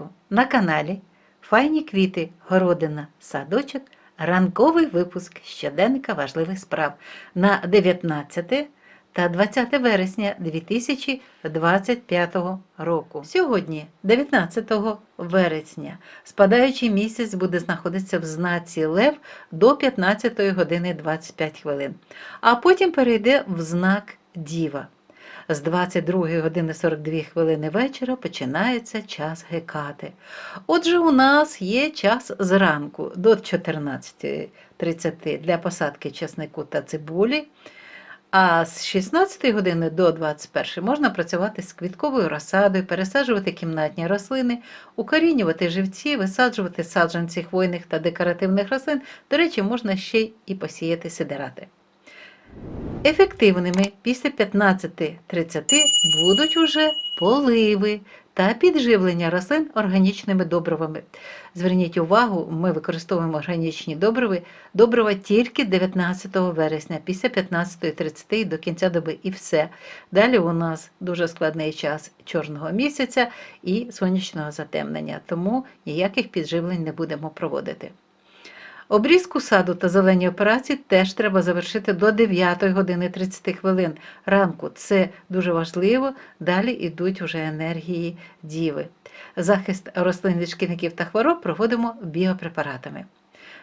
ранку на каналі Файні квіти, городина, садочок, ранковий випуск щоденника важливих справ на 19 та 20 вересня 2025 року. Сьогодні, 19 вересня, спадаючий місяць буде знаходитися в знаці Лев до 15 години 25 хвилин, а потім перейде в знак Діва. З 22 години 42 хвилини вечора починається час гекати. Отже, у нас є час зранку до 14.30 для посадки часнику та цибулі. А з 16 години до 21 можна працювати з квітковою розсадою, пересаджувати кімнатні рослини, укорінювати живці, висаджувати саджанці хвойних та декоративних рослин. До речі, можна ще й посіяти сидирати. Ефективними після 15.30 будуть уже поливи та підживлення рослин органічними добривами. Зверніть увагу, ми використовуємо органічні добриви, добрива тільки 19 вересня, після 15.30 до кінця доби і все. Далі у нас дуже складний час чорного місяця і сонячного затемнення, тому ніяких підживлень не будемо проводити. Обрізку саду та зелені операції теж треба завершити до 9 години 30 хвилин ранку. Це дуже важливо. Далі йдуть вже енергії діви. Захист рослин від шкідників та хвороб проводимо біопрепаратами.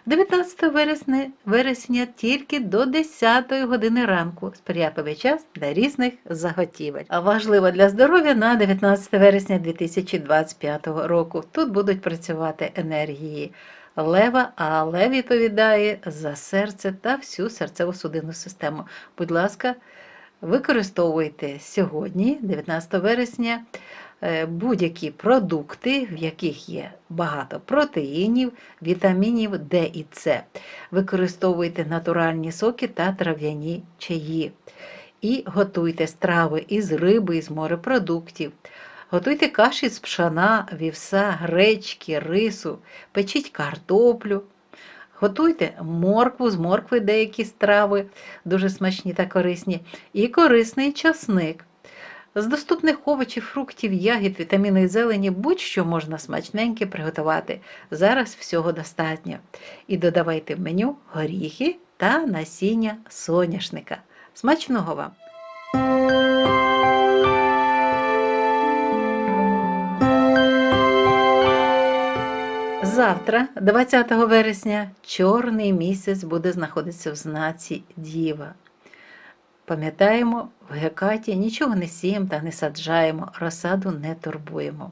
19 вересня, вересня тільки до 10 години ранку сприятливий час для різних заготівель. А важливо для здоров'я на 19 вересня 2025 року. Тут будуть працювати енергії лева, а лев відповідає за серце та всю серцево-судинну систему. Будь ласка, використовуйте сьогодні, 19 вересня, е, будь-які продукти, в яких є багато протеїнів, вітамінів Д і С. Використовуйте натуральні соки та трав'яні чаї. І готуйте страви із риби, із морепродуктів. Готуйте каші з пшона, вівса, гречки, рису, печіть картоплю. Готуйте моркву, з моркви деякі страви, дуже смачні та корисні, і корисний часник. З доступних овочів, фруктів, ягід, вітаміни і зелені будь-що можна смачненьке приготувати. Зараз всього достатньо. І додавайте в меню горіхи та насіння соняшника. Смачного вам! Завтра, 20 вересня, чорний місяць буде знаходитися в знаці Діва. Пам'ятаємо, в Гекаті нічого не сіємо та не саджаємо, розсаду не турбуємо.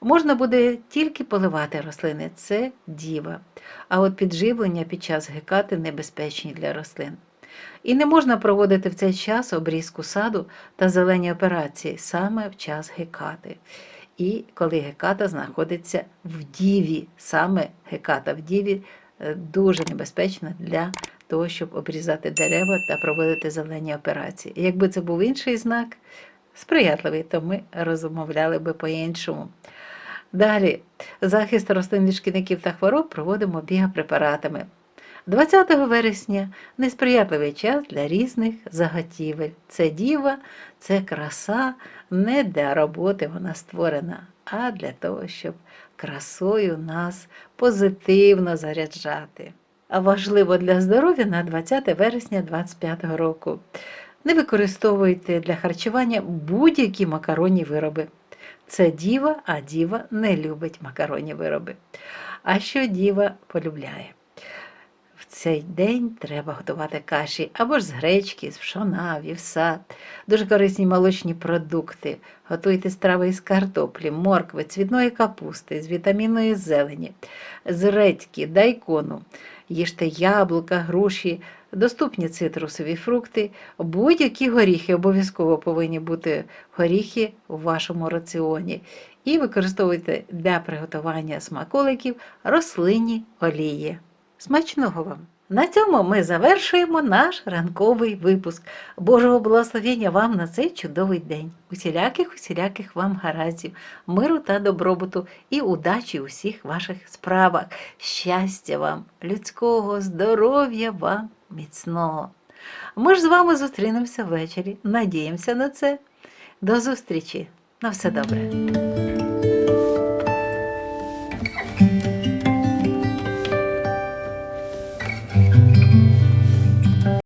Можна буде тільки поливати рослини, це діва. А от підживлення під час гекати небезпечні для рослин. І не можна проводити в цей час обрізку саду та зелені операції саме в час гекати. І коли геката знаходиться в діві, саме геката в діві е, дуже небезпечна для того, щоб обрізати дерева та проводити зелені операції. Якби це був інший знак, сприятливий, то ми розмовляли би по-іншому. Далі, захист рослин від шкідників та хвороб проводимо біопрепаратами. 20 вересня несприятливий час для різних заготівель. Це діва, це краса, не для роботи вона створена, а для того, щоб красою нас позитивно заряджати. А важливо для здоров'я на 20 вересня 2025 року. Не використовуйте для харчування будь-які макаронні вироби. Це діва, а діва не любить макаронні вироби. А що діва полюбляє? Цей день треба готувати каші або ж з гречки, з пшона, вівса, дуже корисні молочні продукти. Готуйте страви із картоплі, моркви, цвітної капусти, з вітамінної зелені, з редьки, дайкону. Їжте яблука, груші, доступні цитрусові фрукти, будь-які горіхи обов'язково повинні бути горіхи у вашому раціоні. І використовуйте для приготування смаколиків рослинні олії. Смачного вам! На цьому ми завершуємо наш ранковий випуск. Божого благословення вам на цей чудовий день. Усіляких, усіляких вам гараздів, миру та добробуту і удачі у всіх ваших справах. Щастя вам, людського здоров'я вам, міцного. Ми ж з вами зустрінемося ввечері. Надіємося на це. До зустрічі. На все добре.